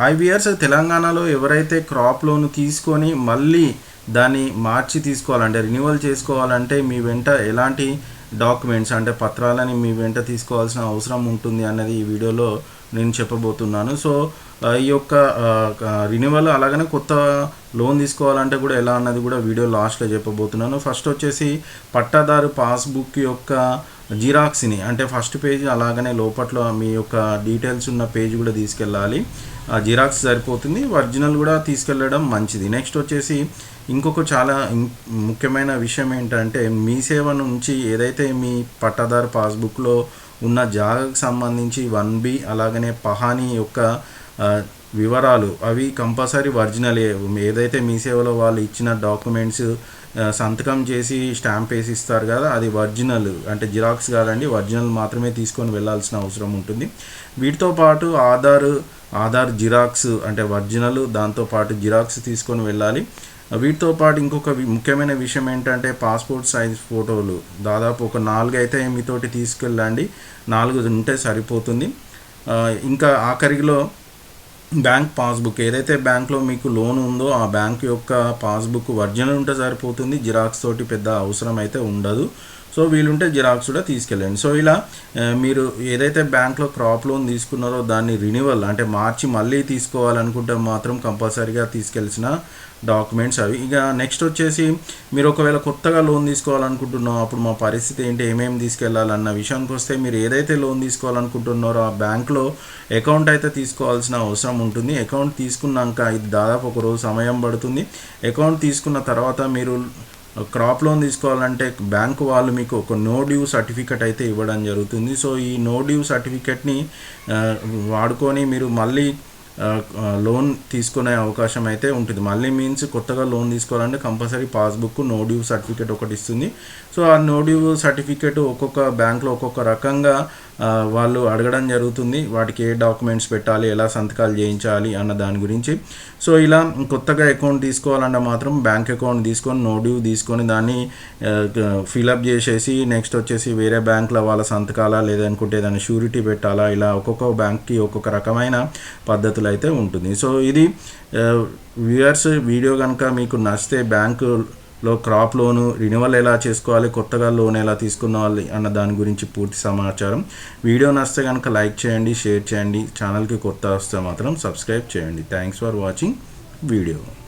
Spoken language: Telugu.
ఫైవ్ వియర్స్ తెలంగాణలో ఎవరైతే క్రాప్ లోన్ తీసుకొని మళ్ళీ దాన్ని మార్చి తీసుకోవాలంటే రెన్యువల్ చేసుకోవాలంటే మీ వెంట ఎలాంటి డాక్యుమెంట్స్ అంటే పత్రాలని మీ వెంట తీసుకోవాల్సిన అవసరం ఉంటుంది అన్నది ఈ వీడియోలో నేను చెప్పబోతున్నాను. సో ఈ యొక్క రినివల్ అలాగనే కొత్త లోన్ తీసుకోవాలంటే కూడా ఎలా అన్నది కూడా వీడియో లాస్ట్లో చెప్పబోతున్నాను. ఫస్ట్ వచ్చేసి పట్టాదారు పాస్బుక్ యొక్క జిరాక్స్ని అంటే ఫస్ట్ పేజ్ అలాగనే లోపట్లో మీ యొక్క డీటెయిల్స్ ఉన్న పేజ్ కూడా తీసుకెళ్ళాలి. ఆ జిరాక్స్ సరిపోతుంది ఒరిజినల్ కూడా తీసుకెళ్ళడం మంచిది. నెక్స్ట్ వచ్చేసి ఇంకొక చాలా ముఖ్యమైన విషయం ఏంటంటే మీ సేవ నుంచి ఏదైతే మీ పట్టాదారు పాస్బుక్లో ఉన్న జాగాకు సంబంధించి వన్ బి అలాగనే పహాని యొక్క వివరాలు అవి కంపల్సరీ ఒరిజినలే. ఏదైతే మీ సేవలో వాళ్ళు ఇచ్చిన డాక్యుమెంట్స్ సంతకం చేసి స్టాంప్ వేసి ఇస్తారు కదా అది ఒరిజినల్. అంటే జిరాక్స్ కాదండి ఒరిజినల్ మాత్రమే తీసుకొని వెళ్ళాల్సిన అవసరం ఉంటుంది. వీటితో పాటు ఆధార్ ఆధార్ జిరాక్స్ అంటే ఒరిజినల్ దాంతోపాటు జిరాక్స్ తీసుకొని వెళ్ళాలి. వీటితో పాటు ఇంకొక వి- ముఖ్యమైన విషయం ఏంటంటే పాస్పోర్ట్ సైజ్ ఫోటోలు. దాదాపు ఒక నాలుగు అయితే మీతోటి తీసుకెళ్ళండి. నాలుగు ఉంటే సరిపోతుంది. ఇంకా ఆఖరిలో బ్యాంక్ పాస్బుక్ ఏదైతే బ్యాంక్లో మీకు లోన్ ఉందో ఆ బ్యాంక్ యొక్క పాస్బుక్ ఒరిజినల్ ఉంటే సరిపోతుంది. జిరాక్స్ తోటి పెద్ద అవసరం అయితే ఉండదు. సో వీలుంటే జిరాక్స్ కూడా తీసుకెళ్ళండి. సో ఇలా మీరు ఏదైతే బ్యాంక్లో క్రాప్ లోన్ తీసుకున్నారో దాన్ని రినివల్ అంటే మార్చి మళ్ళీ తీసుకోవాలనుకుంటే మాత్రం కంపల్సరీగా తీసుకెళ్ళిన డాక్యుమెంట్స్ అవి. ఇక నెక్స్ట్ వచ్చేసి మీరు ఒకవేళ కొత్తగా లోన్ తీసుకోవాలనుకుంటున్నారో అప్పుడు మా పరిస్థితి ఏంటి ఏమేమి తీసుకెళ్ళాలన్న విషయానికి వస్తే మీరు ఏదైతే లోన్ తీసుకోవాలనుకుంటున్నారో ఆ బ్యాంక్లో అకౌంట్ అయితే తీసుకోవాల్సిన అవసరం ఉంటుంది. అకౌంట్ తీసుకున్నాక ఇది దాదాపు ఒక రోజు సమయం పడుతుంది. అకౌంట్ తీసుకున్న తర్వాత మీరు క్రాప్ లోన్ తీసుకోవాలంటే బ్యాంకు వాళ్ళు మీకు ఒక నో డ్యూ సర్టిఫికెట్ అయితే ఇవ్వడం జరుగుతుంది. సో ఈ నో డ్యూ సర్టిఫికెట్ని వాడుకొని మీరు మళ్ళీ లోన్ తీసుకునే అవకాశం అయితే ఉంటుంది. మళ్ళీ మీన్స్ కొత్తగా లోన్ తీసుకోవాలంటే compulsory passbook no due certificate ఒకటి ఇస్తుంది. సో ఆ నో డ్యూ సర్టిఫికేట్ ఒక్కొక్క బ్యాంక్లో ఒక్కొక్క రకంగా వాళ్ళు అడగడం జరుగుతుంది వాటికి ఏ డాక్యుమెంట్స్ పెట్టాలి ఎలా సంతకాలు చేయించాలి అన్న దాని గురించి. సో ఇలా కొత్తగా అకౌంట్ తీసుకోవాలంటే మాత్రం బ్యాంక్ అకౌంట్ తీసుకొని నో డ్యూ తీసుకొని దాన్ని ఫిలప్ చేసేసి నెక్స్ట్ వచ్చేసి వేరే బ్యాంక్లో వాళ్ళ సంతకాలా లేదనుకుంటే దాన్ని షూరిటీ పెట్టాలా ఇలా ఒక్కొక్క బ్యాంక్కి ఒక్కొక్క రకమైన పద్ధతులు అయితే ఉంటుంది. సో ఇది వ్యూయర్స్ వీడియో కనుక మీకు నచ్చితే బ్యాంకు లో క్రాప్ లోను రినివల్ ఎలా చేసుకోవాలి కొత్తగా లోన్ ఎలా తీసుకున్నావాలి అన్న దాని గురించి పూర్తి సమాచారం. వీడియో నచ్చితే కనుక లైక్ చేయండి షేర్ చేయండి. ఛానల్కి కొత్త వస్తే మాత్రం సబ్స్క్రైబ్ చేయండి. Thanks for watching video.